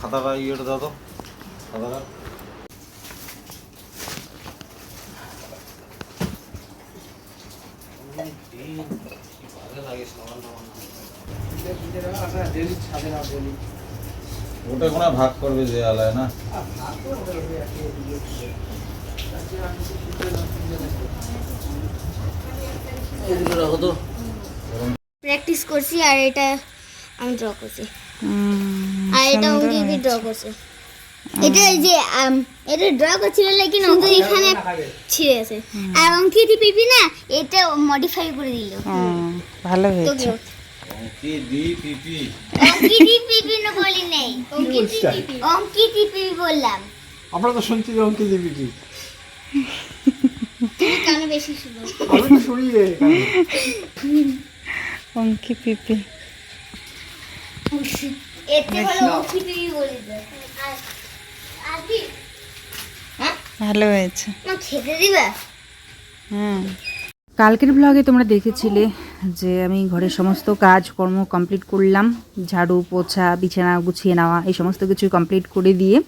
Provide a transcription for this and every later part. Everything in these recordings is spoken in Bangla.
খাতাটা ইয়েটা দাও তো খাতাটা ওটা কোনো ভাগ করবে যে আলায় না? প্র্যাকটিস করছি আর এটা আমি ড্র করছি। আর এটা অঙ্কিত ড্র করছে। এটা যে এটা ড্র করছিল লেকিন অঙ্কিত এখানে ছিঁড়ে আছে আর অঙ্কিত পিপি না এটা মডিফাই করে দিল। ভালো হয়েছে। অঙ্কি পিপি অঙ্কিত পিপি না বলি নেই। অঙ্কিত পিপি অঙ্কিত পিপি বললাম। আমরা তো শুনছি যে অঙ্কিত দিবি কানে বেশি শুনো। আমি তো শুনি রে অঙ্কি পিপি এতে ভালো কি? ভালো হয়েছে। না খেতে দিবা? হুম। কালকের ব্লগে তোমরা দেখেছিলে যে আমি ঘরের সমস্ত কাজকর্ম কমপ্লিট করলাম ঝাড়ু পোছা বিছানা গুছিয়ে নেওয়া এই সমস্ত কিছু কমপ্লিট করে দিয়ে।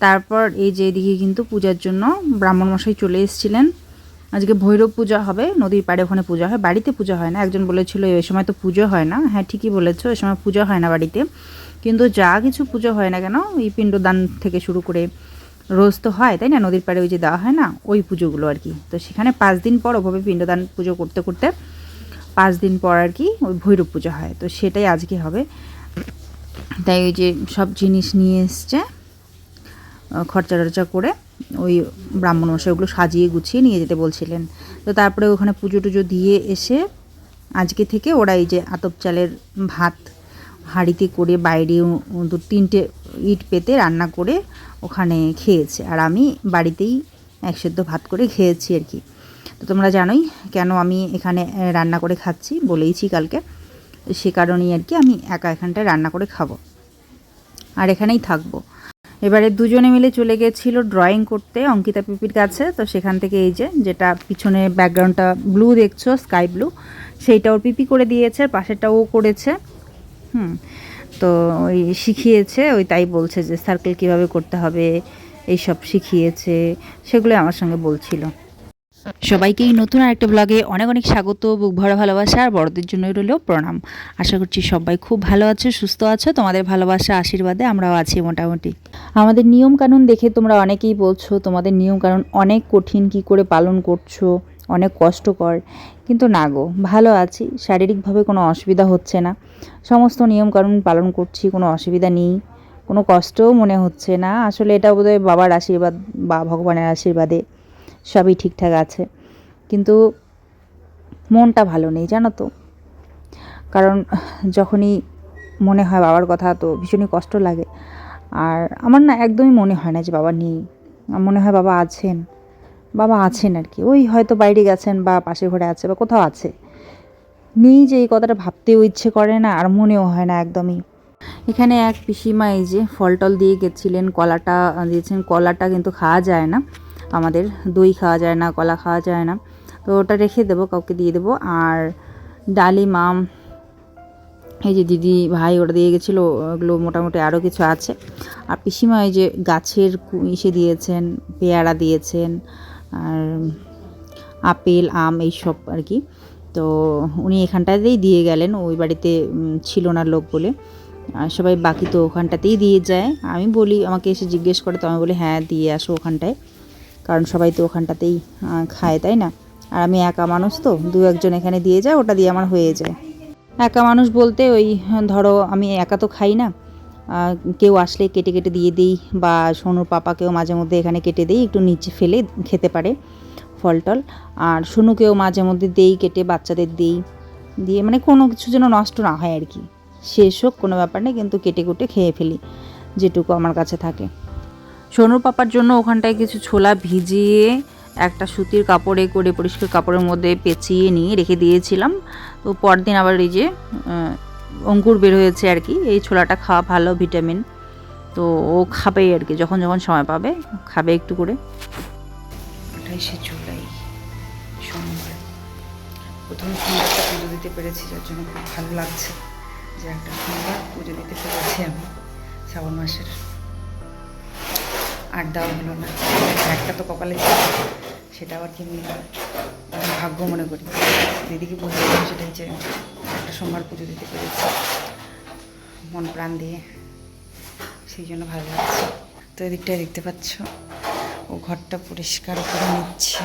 তারপর এই যে এদিকে কিন্তু পূজার জন্য ব্রাহ্মণ মশাই চলে এসেছিলেন। আজকে ভৈরব পূজা হবে, নদীর পাড়ে ওখানে পূজা হয়, বাড়িতে পূজা হয় না। একজন বলেছিল এই সময় তো পুজো হয় না। হ্যাঁ ঠিকই বলেছ এই সময় পূজা হয় না বাড়িতে। কিন্তু যা কিছু পুজো হয় না কেন, এই পিণ্ডদান থেকে শুরু করে রোজ তো হয়, তাই না? নদীর পাড়ে ওই যে দেওয়া হয় না, ওই পুজোগুলো আর কি। তো সেখানে পাঁচ দিন পর ওভাবে পিণ্ডদান পুজো করতে করতে পাঁচ দিন পর আর কি ওই ভৈরব পুজো হয়। তো সেটাই আজকে হবে। তাই ওই যে সব জিনিস নিয়ে এসছে। খরচা টরচা করে ওই ব্রাহ্মণ মশাই ওগুলো সাজিয়ে গুছিয়ে নিয়ে যেতে বলছিলেন। তো তারপরে ওখানে পুজো টুজো দিয়ে এসে আজকে থেকে ওরা এই যে আতপ চালের ভাত হাঁড়িতে করে বাইরে দু, তিনটে ইট পেতে রান্না করে ওখানে খেয়েছে। আর আমি বাড়িতেই এক সেদ্ধ ভাত করে খেয়েছি আর কি। তো তোমরা জানোই কেন আমি এখানে রান্না করে খাচ্ছি বলেইছি কালকে। সে কারণেই আর কি আমি একা এখানটায় রান্না করে খাব। আর এখানেই থাকব। এবারে দুজনে মিলে চলে গেছিল ড্রয়িং করতে অঙ্কিতা পিপির কাছে। তো সেখান থেকে এই যে, যেটা পিছনে ব্যাকগ্রাউন্ডটা ব্লু দেখছ স্কাই ব্লু সেইটা ওর পিপি করে দিয়েছে, পাশেরটা ও করেছে। হুম, তো ওই শিখিয়েছে, ওই তাই বলছে যে সার্কেল কীভাবে করতে হবে? এইসব শিখিয়েছে। সেগুলো আমার সঙ্গে বলছিল। সবাইকেই নতুন আরেকটা ব্লগে অনেক অনেক স্বাগত, বুক ভরা ভালোবাসা আর বড়দের জন্যই রইলেও প্রণাম। আশা করছি সবাই খুব ভালো আছো, সুস্থ আছো, তোমাদের ভালোবাসা, আশীর্বাদে আমরাও আছি মোটামুটি। আমাদের নিয়ম কানুন দেখে তোমরা অনেকেই বলছো, তোমাদের নিয়ম কানুন অনেক কঠিন, কি করে পালন করছ, অনেক কষ্টকর। কিন্তু না গো, ভালো আছি, শারীরিকভাবে কোনো অসুবিধা হচ্ছে না। সমস্ত নিয়ম কানুন পালন করছি, কোনো অসুবিধা নেই, কোনো কষ্টও মনে হচ্ছে না। আসলে এটা বোধহয় বাবার আশীর্বাদ বা ভগবানের আশীর্বাদে। সবই ঠিকঠাক আছে। কিন্তু মনটা ভালো নেই, জানো তো। কারণ যখনই মনে হয় বাবার কথা, তো ভীষণই কষ্ট লাগে। আর আমার না একদমই মনে হয় না যে বাবা নেই। মনে হয় বাবা আছেন। বাবা আছেন আর কি ওই হয়তো বাইরে গেছেন বা পাশের ঘরে আছে বা কোথাও আছে। নেই যে এই কথাটা ভাবতেও ইচ্ছে করে না, আর মনেও হয় না একদমই। এখানে এক পিসিমা এই যে ফল টল দিয়ে গেছিলেন, কলাটা দিয়েছেন। কলাটা কিন্তু খাওয়া যায় না। আমাদের দই খাওয়া যায় না, কলা খাওয়া যায় না। তো ওটা রেখে দেবো, কাউকে দিয়ে দেবো। আর ডালিম আম, এই যে দিদি ভাই ওটা দিয়ে গেছিল, ওগুলো মোটামুটি আরও কিছু আছে। আর পিসিমা এই যে গাছের ইসে দিয়েছেন, পেয়ারা দিয়েছেন, আর আপেল, আম এইসব আর কি। তো উনি এখানটাতেই দিয়ে গেলেন, ওই বাড়িতে ছিল না লোক বলে। আর সবাই বাকি তো ওখানটাতেই দিয়ে যায়। আমি বলি, আমাকে এসে জিজ্ঞেস করে, তো আমি বলি হ্যাঁ দিয়ে আসো ওখানটায়। কারণ সবাই তো ওখানটাতেই খায়, তাই না? আর আমি একা মানুষ তো, দু একজন এখানে দিয়ে যায়, ওটা দিয়ে আমার হয়ে যায়। একা মানুষ বলতে ওই, ধরো আমি একা তো খাই না কেউ আসলে কেটে কেটে দিয়ে দিই, বা সোনুর পাপাকেও মাঝে মধ্যে এখানে কেটে দিই, একটু নিচে ফেলে খেতে পারে ফল টল। আর সোনুকেও মাঝে মধ্যে দেই, কেটে বাচ্চাদের দিই, দিয়ে মানে কোনো কিছু যেন নষ্ট না হয় আর কি। শেষ হোক, কোনো ব্যাপার নেই, কিন্তু কেটে কুটে খেয়ে ফেলি, যেটুকু আমার কাছে থাকে। সোনুর পাপার জন্য ওখানটায় কিছু ছোলা ভিজিয়ে একটা সুতির কাপড়ে করে পরিষ্কার কাপড়ের মধ্যে পেঁচিয়ে নিয়ে রেখে দিয়েছিলাম। তো পরদিন আবার এই যে অঙ্কুর বের হয়েছে আর কি, এই ছোলাটা খাওয়া ভালো, ভিটামিন। তো ও খাবে আর কি, যখন যখন সময় পাবে, খাবে একটু করে। প্রথম সোমবারটা পুজো দিতে পেরেছি, যার জন্য খুব ভালো লাগছে। যে একটা সোমবার পুজো দিতে পেরেছি আমি, শ্রাবণ মাসের আর হলো না। একটা তো কপালে সেটা আবার কি ভাগ্য মনে করি। দিদিকে বলছিলাম সেটাই যে একটা সোমবার পুজো দিতে পেরেছি। মন প্রাণ দিয়ে। সেই জন্য ভালো লাগছে। তো এদিকটায় দেখতে পাচ্ছ, ও ঘরটা পরিষ্কার করে নিচ্ছে।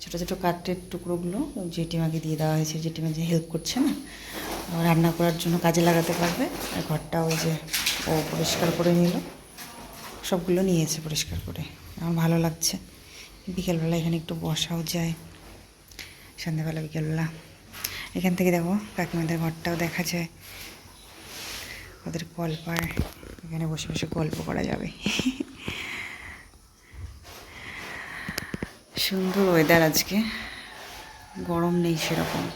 ছোটো ছোটো কাঠের টুকরোগুলো জেঠিমাকে দিয়ে দেওয়া হয়েছে। জেঠিমা যে হেল্প করছে না রান্না করার জন্য কাজে লাগাতে পারবে। আর ঘরটা ওই যে ও পরিষ্কার করে নিল। সবগুলো নিয়েছে পরিষ্কার করে। আমার ভালো লাগছে। বিকেলবেলা এখানে একটু বসাও যায়। সন্ধ্যাবেলা, বিকেলবেলা। এখান থেকে দেখো, কাকিমাদের ঘরটাও দেখা যায়। ওদের কলপার। এখানে বসে বসে গল্প করা যাবে। সুন্দর ওয়েদার আজকে। গরম নেই সেরকম।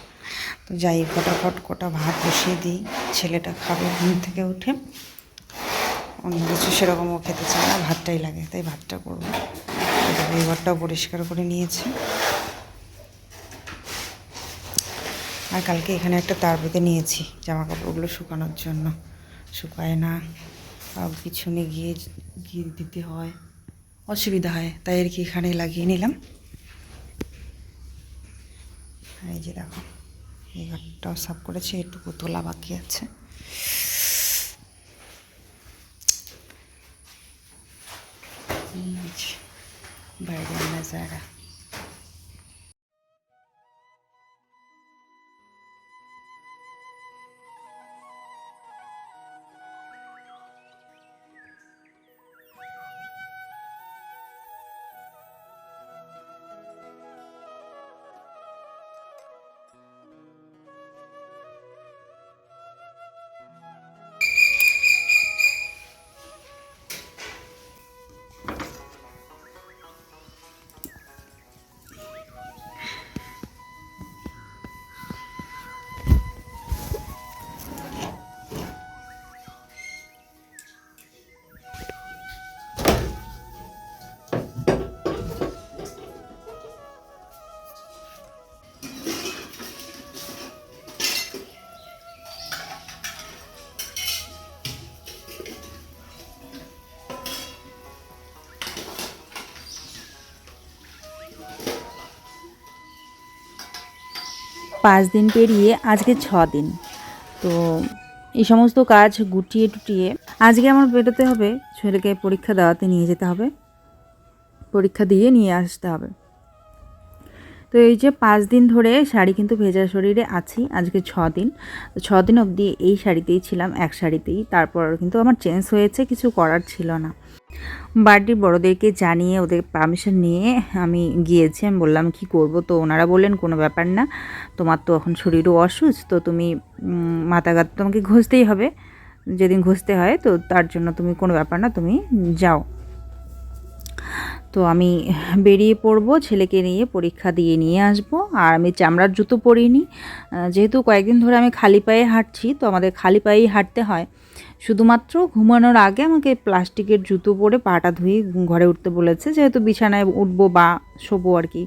তো যাই, ফটাফট কটা ভাত বসিয়ে দিই। ছেলেটা খাবে ঘুম থেকে উঠে। অন্য কিছু সেরকম ও খেতে চায় না, ভাতটাই লাগে, তাই ভাতটা করব। এই ঘরটাও পরিষ্কার করে নিয়েছি। আর কালকে এখানে একটা তার পেতে নিয়েছি জামা কাপড়গুলো শুকানোর জন্য। শুকায় না পিছনে গিয়ে গিয়ে দিতে হয়, অসুবিধা হয়, তাই আর কি এখানে লাগিয়ে নিলাম। এই যে দেখো এই ঘরটাও সাফ করেছি, এটুকু তোলা বাকি আছে। এই যে বাইরের পাঁচ দিন পেরিয়ে আজকে ছ দিন। তো এই সমস্ত কাজ গুটিয়ে টুটিয়ে আজকে আমার বেরোতে হবে, ছেলেকে পরীক্ষা দেওয়াতে নিয়ে যেতে হবে। পরীক্ষা দিয়ে নিয়ে আসতে হবে। তো এই যে পাঁচ দিন ধরে শাড়ি কিন্তু ভেজা শরীরে আছি আজকে ছ দিন। ছ দিন অবধি এই শাড়িতেই ছিলাম এক শাড়িতেই। তারপর কিন্তু আমার চেঞ্জ হয়েছে কিছু করার ছিল না। বাড়ির বড়োদেরকে জানিয়ে ওদের পারমিশন নিয়ে আমি গিয়েছি। আমি বললাম কি করব? তো ওনারা বললেন কোনো ব্যাপার না তোমার তো এখন শরীরও অসুস্থ তো তুমি উম, মাথা গাত তোমাকে ঘষতেই হবে। যেদিন ঘষতে হয় তো তার জন্য তুমি কোনো ব্যাপার না তুমি যাও। তো আমি বেরিয়ে পড়ব, ছেলেকে নিয়ে পরীক্ষা দিয়ে নিয়ে আসব। আর আমি চামড়ার জুতো পরিনি। যেহেতু কয়েকদিন ধরে আমি খালি পায়ে হাঁটছি, তো আমাদের খালি পায়েই হাঁটতে হয়। শুধুমাত্র ঘুমানোর আগে আমাকে প্লাস্টিকের জুতো পরে পাটা ধুয়ে ঘরে উঠতে বলেছে। যেহেতু বিছানায় উঠবো বা শোবো আর কি,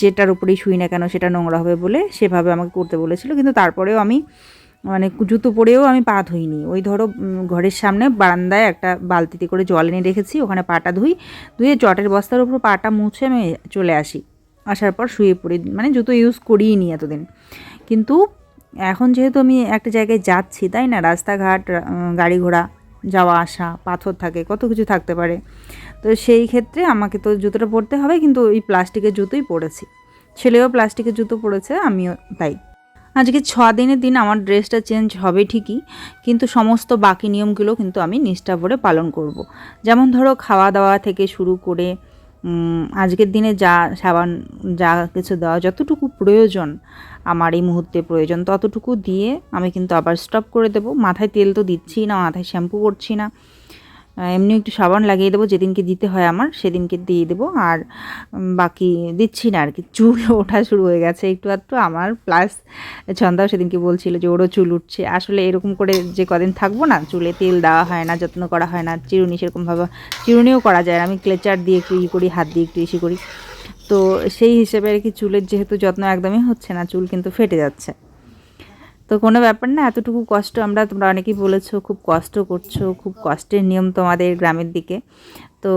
যেটার উপরেই শুই না কেন সেটা নোংরা হবে বলে সেভাবে আমাকে করতে বলেছিল। কিন্তু তারপরেও আমি মানে জুতো পরেও আমি পা ধুইনি। ওই ধরো ঘরের সামনে বারান্দায় একটা বালতিতে করে জল এনে রেখেছি, ওখানে পাটা ধুই, ধুয়ে চটের বস্তার উপর পাটা মুছে আমি চলে আসি। আসার পর শুয়ে পড়ি মানে জুতো ইউজ করিই নি এতদিন। কিন্তু এখন যেহেতু আমি একটা জায়গায় যাচ্ছি, তাই না? রাস্তাঘাট গাড়ি ঘোড়া, যাওয়া আসা, পাথর থাকে, কত কিছু থাকতে পারে। তো সেই ক্ষেত্রে আমাকে তো জুতোটা পরতে হবে, কিন্তু ওই প্লাস্টিকের জুতোই পরেছি। ছেলেও প্লাস্টিকের জুতো পরেছে, আমিও তাই। আজকে ছ দিনের দিন আমার ড্রেসটা চেঞ্জ হবে ঠিকই, কিন্তু সমস্ত বাকি নিয়মগুলো কিন্তু আমি নিষ্ঠা ভরে পালন করব। যেমন ধরো খাওয়া দাওয়া থেকে শুরু করে আজকের দিনে যা সাবান, যা কিছু দেওয়া, যতটুকু প্রয়োজন আমার এই মুহূর্তে প্রয়োজন, ততটুকু দিয়ে আমি কিন্তু আবার স্টপ করে দেবো মাথায় তেল তো দিচ্ছি না, মাথায় শ্যাম্পু করছি না এমনি একটু সাবান লাগিয়ে দেবো, যেদিনকে দিতে হয় আমার, সেদিনকে দিয়ে দেবো। আর বাকি দিচ্ছি না আর কি। চুল ওঠা শুরু হয়ে গেছে একটু আধটু আমার প্লাস ছন্দাও সেদিনকে বলছিল যে, ওরও চুল উঠছে। আসলে এরকম করে যে কদিন থাকব না, চুলে তেল দেওয়া হয় না, যত্ন করা হয় না, চিরুনি সেরকমভাবে চিরুনিও করা যায় আমি ক্লেচার দিয়ে একটু ই করি, হাত দিয়ে একটু ইসি করি। তো সেই হিসেবে আর কি চুলের যেহেতু যত্ন একদমই হচ্ছে না, চুল কিন্তু ফেটে যাচ্ছে। তো কোনো ব্যাপার না, এতটুকু কষ্ট আমরা, তোমরা অনেকেই বলেছ, খুব কষ্ট করছ, খুব কষ্টের নিয়ম তোমাদের গ্রামের দিকে। তো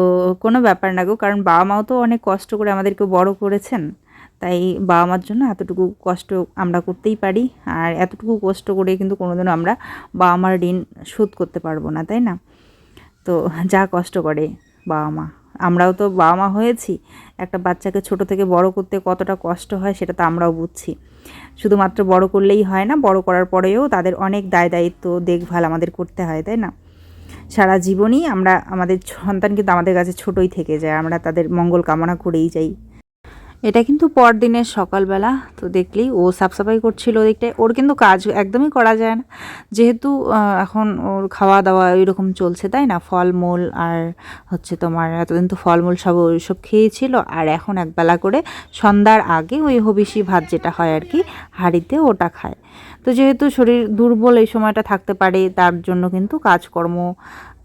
কোনো ব্যাপার না গো, কারণ বাবা মাও তো অনেক কষ্ট করে আমাদেরকে বড় করেছেন। তাই বাবা মার জন্য এতটুকু কষ্ট আমরা করতেই পারি, আর এতটুকু কষ্ট করে কিন্তু কোনোদিনও আমরা বাবা মার ঋণ শোধ করতে পারব না, তাই না? তো যা কষ্ট করে বাবা মা। আমরাও তো বাবা মা হয়েছি, একটা বাচ্চাকে ছোট থেকে বড় করতে কতটা কষ্ট হয় সেটা তো আমরাও বুঝছি। শুধুমাত্র বড় করলেই হয় না, বড় করার পরেও তাদের অনেক দায় দায়িত্ব, দেখভাল আমাদের করতে হয়, তাই না? সারা জীবনই আমরা, আমাদের সন্তান কিন্তু আমাদের কাছে ছোটই থেকে যায়, আমরা তাদের মঙ্গল কামনা করেই যাই। এটা কিন্তু পরদিনের সকালবেলা, তো দেখলেই ও সাফসাফাই করছিল ওদিকটায়। ওর কিন্তু কাজ একদমই করা যায় না। যেহেতু এখন ওর খাওয়া দাওয়া এরকম চলছে, তাই না? ফলমূল আর হচ্ছে তোমার এতদিন তো ফলমূল সব ওইসব খেয়েছিল। আর এখন একবেলা করে সন্ধ্যার আগে ওই হবিষি ভাত যেটা হয় আর কি, হাঁড়িতে ওটা খায়। তো যেহেতু শরীর দুর্বল এই সময়টা থাকতে পারে, তার জন্য কিন্তু কাজকর্ম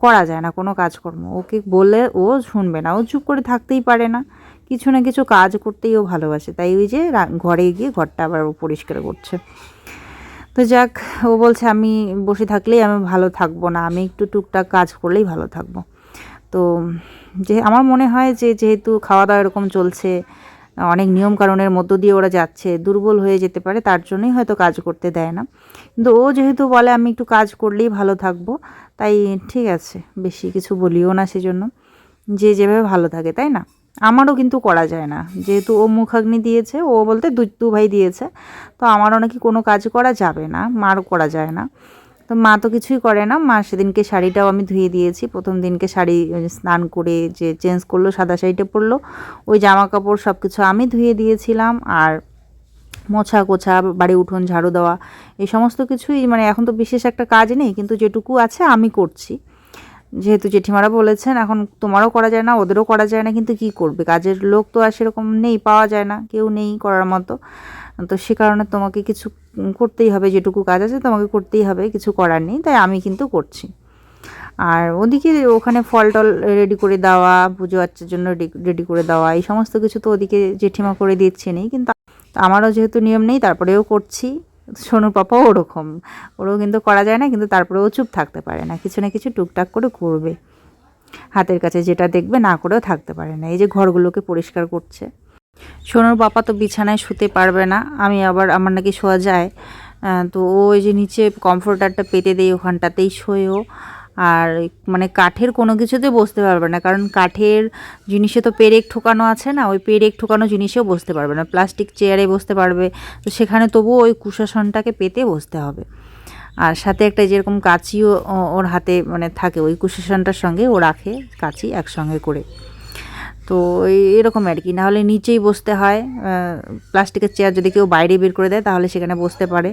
করা যায় না, কোনো কাজকর্ম। ওকে বলে ও শুনবে না। ও চুপ করে থাকতেই পারে না। কিছু না কিছু কাজ করতেই ও ভালোবাসে। তাই ওই যে ঘরে গিয়ে ঘরটা আবার পরিষ্কার করছে। তো যাক, ও বলছে, আমি বসে থাকলেই আমি ভালো থাকব না। আমি একটু টুকটাক কাজ করলেই ভালো থাকব। তো যে আমার মনে হয় যে যেহেতু খাওয়া দাওয়া এরকম চলছে, অনেক নিয়ম কারণের মধ্য দিয়ে ওরা যাচ্ছে, দুর্বল হয়ে যেতে পারে, তার জন্যই হয়তো কাজ করতে দেয় না। কিন্তু ও যেহেতু বলে, আমি একটু কাজ করলেই ভালো থাকব, তাই ঠিক আছে, বেশি কিছু বলিও না সেজন্য। যে যেভাবে ভালো থাকে, তাই না? আমারও কিন্তু করা যায় না। যেহেতু ও মুখাগ্নি দিয়েছে, ও বলতে দু দু ভাই দিয়েছে, তো আমারও নাকি কোনো কাজ করা যাবে না, মারও করা যায় না। তো মা তো কিছুই করে না, মা সেদিনকে শাড়িটাও আমি ধুয়ে দিয়েছি, প্রথম দিনকে শাড়ি স্নান করে যে চেঞ্জ করল, সাদা শাড়িটা পরলো, ওই জামা কাপড় সব কিছু আমি ধুয়ে দিয়েছিলাম আর মোছা কোছা, বাড়ি উঠোন ঝাড়ু দেওয়া, এই সমস্ত কিছুই মানে এখন তো বিশেষ একটা কাজ নেই, কিন্তু যেটুকু আছে আমি করছি। যেহেতু জেঠিমারা বলেছেন, এখন তোমারও করা যায় না, ওদেরও করা যায় না, কিন্তু কি করবে? কাজের লোক তো আর সেরকম নেই, পাওয়া যায় না, কেউ নেই করার মতো। তো সে কারণে তোমাকে কিছু করতেই হবে, যেটুকু কাজ আছে তোমাকে করতেই হবে, কিছু করার নেই, তাই আমি কিন্তু করছি। আর ওদিকে ওখানে ফল টল রেডি করে দেওয়া, পুজো আচ্চার জন্য রেডি করে দেওয়া, এই সমস্ত কিছু তো ওদিকে জেঠিমা করে দিচ্ছে নেই কিন্তু আমারও যেহেতু নিয়ম নেই, তারপরেও করছি। সোনুর পাপাও ওরকম। ওরও কিন্তু করা যায় না, কিন্তু তারপরেও চুপ থাকতে পারে না। কিছু না কিছু টুকটাক করে করবে। হাতের কাছে যেটা দেখবে, না করেও থাকতে পারে না। এই যে ঘরগুলোকে পরিষ্কার করছে। সোনুর পাপা তো বিছানায় শুতে পারবে না। আমি আবার, আমার নাকি শোয়া যায়। তো ও ওই যে নিচে কমফোর্টারটা পেতে দেয় ওখানটাতেই শোয়ও। আর মানে কাঠের কোনো কিছুতে বসতে পারবে না, কারণ কাঠের জিনিসে তো পেরেক ঠোকানো আছে না, ওই পেরেক ঠোকানো জিনিসেও বসতে পারবে না, প্লাস্টিক চেয়ারে বসতে পারবে, তো সেখানে তবুও ওই কুশাসনটাকে পেতে বসতে হবে। আর সাথে একটা যেরকম কাঁচিও ওর হাতে মানে থাকে, ওই কুশাসনটার সঙ্গে ও রাখে কাঁচি একসঙ্গে করে। তো এরকম আর কি, নাহলে নিচেই বসতে হয় প্লাস্টিকের চেয়ার যদি কেউ বাইরে বের করে দেয় তাহলে সেখানে বসতে পারে।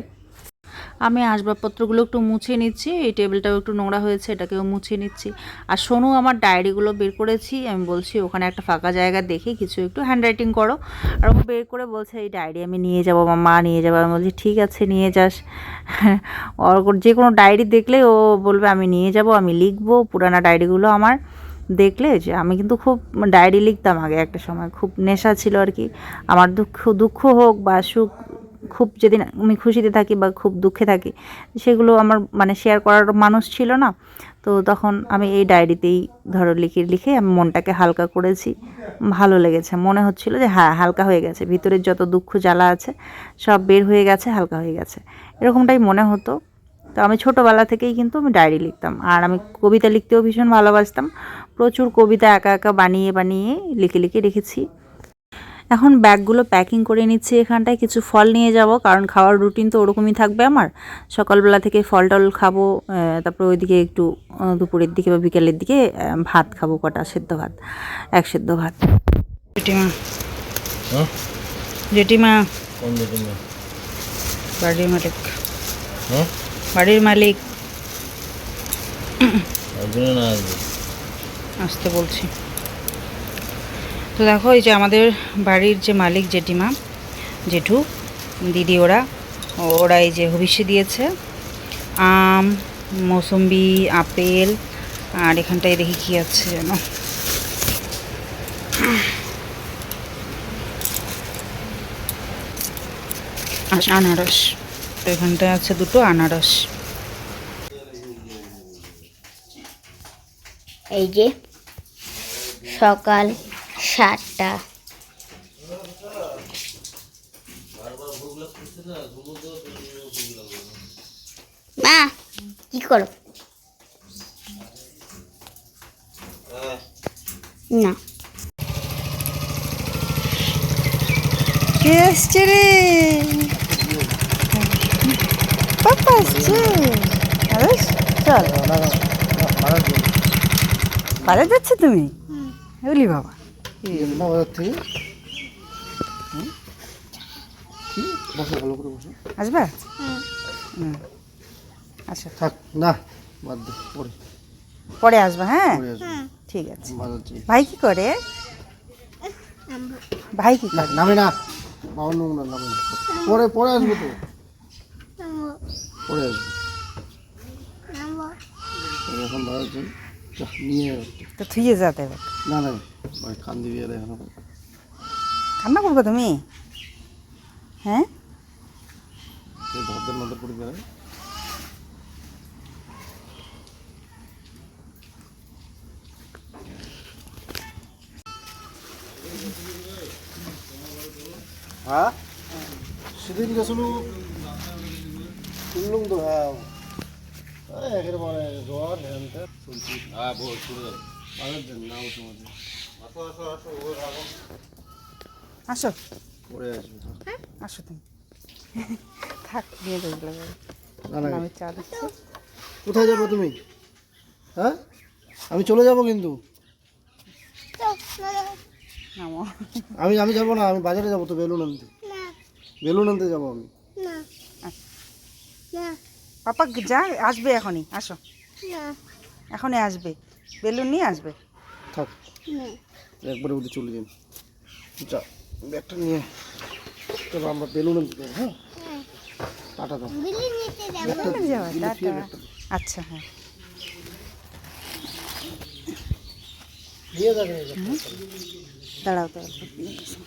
আমি আসবাবপত্রগুলো একটু মুছে নিচ্ছি, এই টেবিলটাও একটু নোংরা হয়েছে, এটাকেও মুছে নিচ্ছি। আর শোনো আমার ডায়েরিগুলো বের করেছি, আমি বলছি ওখানে একটা ফাঁকা জায়গা দেখে কিছু একটু হ্যান্ডরাইটিং করো। আর ও বের করে বলছে, এই ডায়েরি আমি নিয়ে যাব মা নিয়ে যাব। আমি বলছি, ঠিক আছে, নিয়ে যাস। ওর যে কোনো ডায়েরি দেখলে ও বলবে, আমি নিয়ে যাব, আমি লিখব। পুরানা ডায়েরিগুলো আমার দেখলে যে আমি কিন্তু খুব ডায়েরি লিখতাম আগে একটা সময়, খুব নেশা ছিল আর কি। আমার দুঃখ দুঃখ হোক বা সুখ খুব যেদিন আমি খুশিতে থাকি বা খুব দুঃখে থাকি, সেগুলো আমার মানে শেয়ার করার মানুষ ছিল না। তো তখন আমি এই ডায়েরিতেই ধরো লিখে লিখে আমি মনটাকে হালকা করেছি। ভালো লেগেছে। মনে হচ্ছিল যে হ্যাঁ হালকা হয়ে গেছে। ভিতরের যত দুঃখ জ্বালা আছে, সব বের হয়ে গেছে, হালকা হয়ে গেছে। এরকমটাই মনে হতো। তো আমি ছোটোবেলা থেকেই কিন্তু আমি ডায়েরি লিখতাম। আর আমি কবিতা লিখতেও ভীষণ ভালোবাসতাম। প্রচুর কবিতা একা একা বানিয়ে বানিয়ে লিখে লিখে রেখেছি। এখন ব্যাগগুলো প্যাকিং করে নিচ্ছি এখানটায় কিছু ফল নিয়ে যাব কারণ খাওয়ার রুটিন তো ওরকমই থাকবে আমার। সকালবেলা থেকে ফল টল খাব তারপরে ওইদিকে একটু দুপুরের দিকে বা বিকেলের দিকে ভাত খাব কটা সেদ্ধ ভাত এক সেদ্ধ ভাত। জেঠিমা। হ্যাঁ? জেঠিমা? বাড়ির মালিক। হ্যাঁ? বাড়ির মালিক। আসতে বলছি। তো দেখো এই যে আমাদের বাড়ির যে মালিক জেঠিমা, জেঠু, দিদি ওরা ওরা এই যে হবিষ্যে দিয়েছে। আম, মৌসম্বি, আপেল, আর এখানটায় দেখি কি আছে যেন আনারস। তো এখানটায় আছে দুটো আনারস। এই যে সকাল সাতটা মা কি করো? না। কে রে? পাপা চল। পারে যাচ্ছে তুমি? বলি বাবা। বসো ভালো করে বসো। আসবা? হুম। আচ্ছা। থাক না বাদ পরে। পরে আসবা হ্যাঁ? ঠিক আছে। ভাই কি করে? ভাই কি করে? নামে না। নাম না নামে না। পরে পরে আসব তো। পরে আসব। এখন নিয়ে তো থুয়ে যাতে না না ভাই কান দিবি আর এখন কান্না করবে তুমি? হ্যাঁ? ভদ্রের মধ্যে পড়ে বেড়ায় হ্যাঁ? সেদিন গেছিল শুনলাম তো হ্যাঁ। একের পরে জ্বর হ্যান ত্যান হ্যাঁ বল শুরু কর নাও তোমাদের। আসো আসো আসো ও রাখো। আসো। পরে আসবে আসো তুমি। থাক নিয়ে দেখলে না না। আমি চা দিচ্ছি। কোথায় যাব তুমি? হ্যাঁ? আমি চলে যাব কিন্তু। নামো। আমি আমি যাব না আমি বাজারে যাব তো বেলুন আনতে। বেলুন আনতে যাব আমি। পাপা যা আসবে এখনই আসো। এখনই আসবে। বেলুন নিয়ে আসবে। থাক। একবারে ওদের চলে যান। যা ব্যাগটা নিয়ে তবে আমরা বেলুন আনতে যাব হ্যাঁ। টাটা দাও। বেলুন যাওয়া টাটা। আচ্ছা হ্যাঁ। নিয়ে যাবে দাঁড়াও তো অল্প নিয়ে আসো।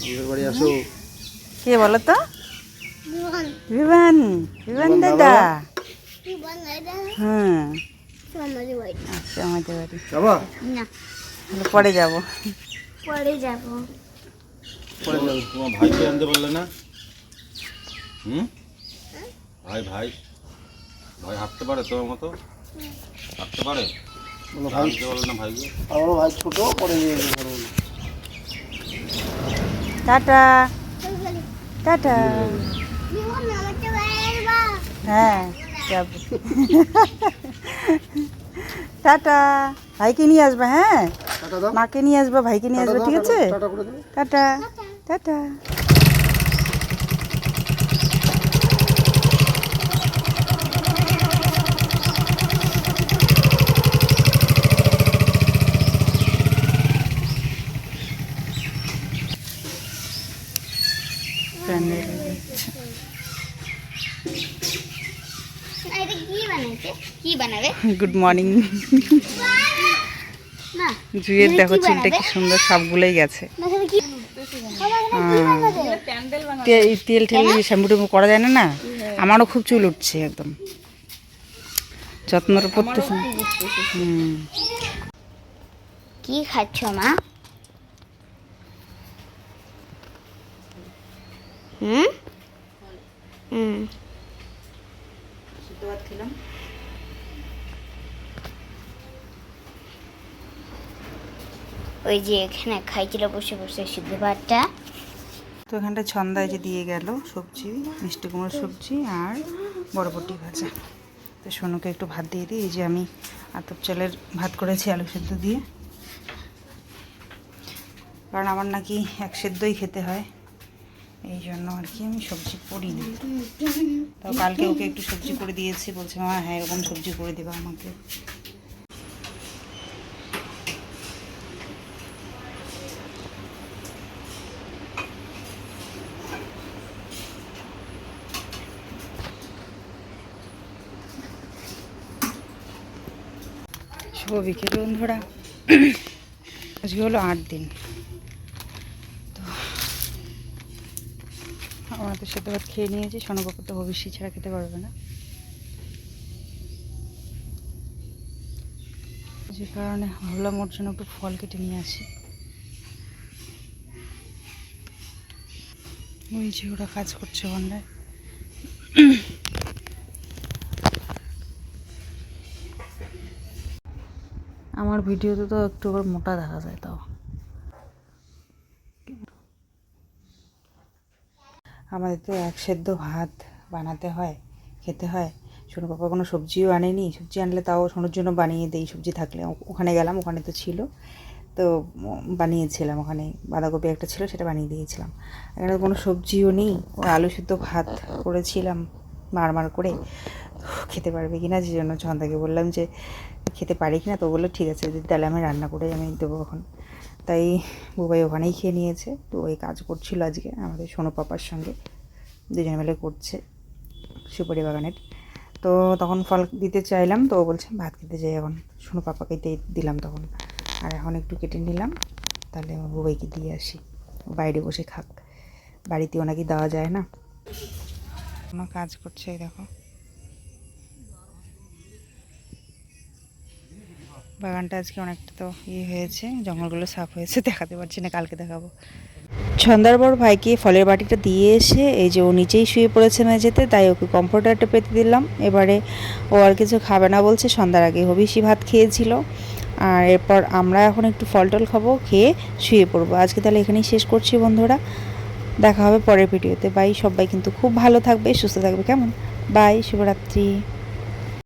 আমাদের বাড়ি আসো। কে বলো তো? বিমান। বিমান দাদা। হ্যাঁ আচ্ছা আমাদের বাড়ি। যাবা? না। পরে যাব। পরে যাব। পরে যাবে। তোমার ভাইকে আনতে পারলে না? হুম? ভাই ভাই। ভাই হাঁটতে পারে তোমার মতো? হাঁটতে পারে? বলো ভাই না ভাইকে? আমার ভাই ছোট পরে নিয়ে যাবে। টাটা। টাটা। হ্যাঁ যাব। টাটা। ভাইকে নিয়ে আসবে হ্যাঁ? মাকে নিয়ে আসবে ভাইকে নিয়ে আসবে ঠিক আছে? টাটা। টাটা। কি বানাবে? গুড মর্নিং জুয়ের দেখো চুলটা কি সুন্দর সবগুলোই গেছে। তেল ঠেল শ্যাম্পু টেম্পু করা যায় না না? আমারও খুব চুল উঠছে একদম। যত্নর পড়তেছে হুম। কি খাচ্ছ মা? হুম হুম ওই যে এখানে খাইছিল বসে বসে সিদ্ধ ভাতটা। তো এখানটা ছন্দায় যে দিয়ে গেল সবজি মিষ্টি কুমড়োর সবজি আর বরবটি ভাজা। তো সোনুকে একটু ভাত দিয়ে দিই এই যে আমি আতপ চালের ভাত করেছি আলু সেদ্ধ দিয়ে। কারণ আমার নাকি এক সেদ্ধই খেতে হয়। এই জন্য আর কি আমি সবজি করিনি। তো কালকে ওকে একটু সবজি করে দিয়েছি, বলছে, মা হ্যাঁ এরকম সবজি করে দেবা আমাকে। শুভ বিকেল বন্ধুরা। আজকে হলো আট দিন। তো সেদ্ধ ভাত খেয়ে নিয়েছি সোনবাবু তো হবিষ্যি ছাড়া খেতে পারবে না। যে কারণে ভাবলাম ওর জন্য একটু ফল কেটে নিয়ে আসি। ওই যে ওরা কাজ করছে ওখানটায় আমার ভিডিওতে তো একটু মোটা দেখা যায় তাও। আমাদের তো এক সেদ্ধ ভাত বানাতে হয়, খেতে হয়। সোনু পাপা কোনো সবজিও আনেনি। সবজি আনলে তাও সোনুর জন্য বানিয়ে দেই, সবজি থাকলে। ওখানে গেলাম, ওখানে তো ছিল। তো বানিয়েছিলাম ওখানে। বাঁধাকপি একটা ছিল, সেটা বানিয়ে দিয়েছিলাম। এখানে কোনো সবজিও নেই। আলু সিদ্ধ ভাত করেছিলাম, মারমার করে। খেতে পারবে কি না যে জন্য ছন্দাকে বললাম যে, খেতে পারি কি না তো বলল, ঠিক আছে, যদি তাহলে আমি রান্না করে আমি দেবো এখন। তাই বুবাই ওখানেই খেয়ে নিয়েছে। তো ওই কাজ করছিল আজকে আমাদের সোনু পাপার সঙ্গে। দুজনে মিলে করছে সুপারি বাগানের। তো তখন ফল দিতে চাইলাম, তো বলছে, ভাত খেতে যাই এখন। সোনু পাপাকে দিলাম তখন। আর এখন একটু কেটে নিলাম, তাহলে আমার বুবাইকে দিয়ে আসি। বাইরে বসে খাক। বাড়িতে ওনাকে দেওয়া যায় না। কোনো কাজ করছে দেখো। বাগানটা আজকে অনেকটা তো ইয়ে হয়েছে, জঙ্গলগুলো সাফ হয়েছে, দেখাতে পারছি না, কালকে দেখাবো। ছন্দার বড় ভাইকে ফলের বাটিটা দিয়ে এসে এই যে ও নিচেই শুয়ে পড়েছে মেঝেতে, তাই ওকে কম্পিউটারটা পেতে দিলাম। এবারে ও আর কিছু খাবে না বলছে, সন্ধ্যার আগে হবিষি ভাত খেয়েছিল। আর এরপর আমরা এখন একটু ফল টল খাব, খেয়ে শুয়ে পড়ব। আজকে তাহলে এখানেই শেষ করছি বন্ধুরা। দেখা হবে পরের ভিডিওতে। বাই, সবাই কিন্তু খুব ভালো থাকবে, সুস্থ থাকবে, কেমন? বাই, শুভরাত্রি।